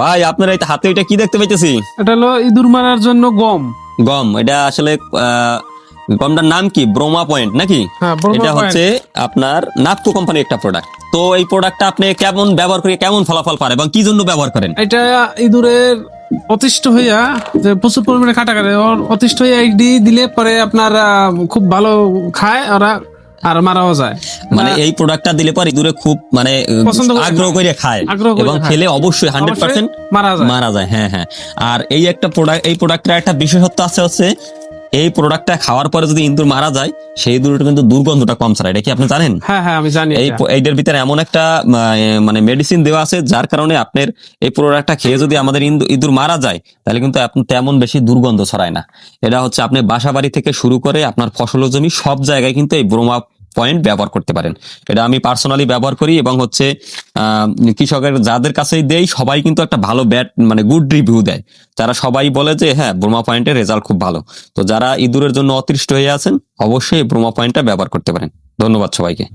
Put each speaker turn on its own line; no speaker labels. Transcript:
ভাই আপনার এই হাতে এটা কি দেখতে পাইতেছি?
এটা হলো ইঁদুর মারার জন্য গম।
গম এটা আসলে গমটার নাম কি? ব্রোমা পয়েন্ট নাকি?
হ্যাঁ
এটা হচ্ছে আপনার নাপকো কোম্পানির একটা প্রোডাক্ট তো এই প্রোডাক্টটা আপনি কেমন ব্যবহার করে কেমন ফলাফল পারে এবং কি জন্য ব্যবহার করেন?
এটা ইঁদুরের অতিষ্ঠ হইয়া যে প্রচুর পরিমাণে কাটা কাটে ওর অতিষ্ঠ হইয়া একডি দিলে পরে আপনার খুব ভালো খায় ওরা আর মারাও যায়।
মানে এই প্রোডাক্টটা দিলে পরে দূরে খুব মানে আগ্রহ করে খায়। এবং খেলে অবশ্যই হান্ড্রেড পার্সেন্ট
মারা যায়।
মারা যায় হ্যাঁ হ্যাঁ। আর এই একটা প্রোডাক্ট এই প্রোডাক্টের একটা বিশেষত্ব আছে হচ্ছে এই প্রোডাক্টটা খাওয়ার পরে যদি ইঁদুর মারা যায় সেই ইঁদুরটা কিন্তু দুর্গন্ধটা কম ছাড়া। এটা কি আপনি জানেন?
হ্যাঁ হ্যাঁ আমি জানি
এই এইটার ভিতরে এমন একটা মানে মেডিসিন দেওয়া আছে যার কারণে আপনার এই প্রোডাক্টটা খেয়ে যদি আমাদের ইঁদুর মারা যায় তাহলে কিন্তু আপনি তেমন বেশি দুর্গন্ধ ছড়ায় না। এটা হচ্ছে আপনি বাসা বাড়ি থেকে শুরু করে আপনার ফসল জমি সব জায়গায় কিন্তু এই ব্রোমা পয়েন্ট ব্যবহার করতে পারেন। এটা আমি পার্সোনালি ব্যবহার করি এবং হচ্ছে কৃষকের যাদের কাছেই দেই, সবাই কিন্তু একটা ভালো ব্যাট মানে গুড রিভিউ দেয়। যারা সবাই বলে যে হ্যাঁ ব্রোমা পয়েন্টের রেজাল্ট খুব ভালো। তো যারা ইঁদুরের জন্য অতিষ্ট হয়ে আছেন, অবশ্যই ব্রোমা পয়েন্টটা ব্যবহার করতে পারেন। ধন্যবাদ সবাইকে।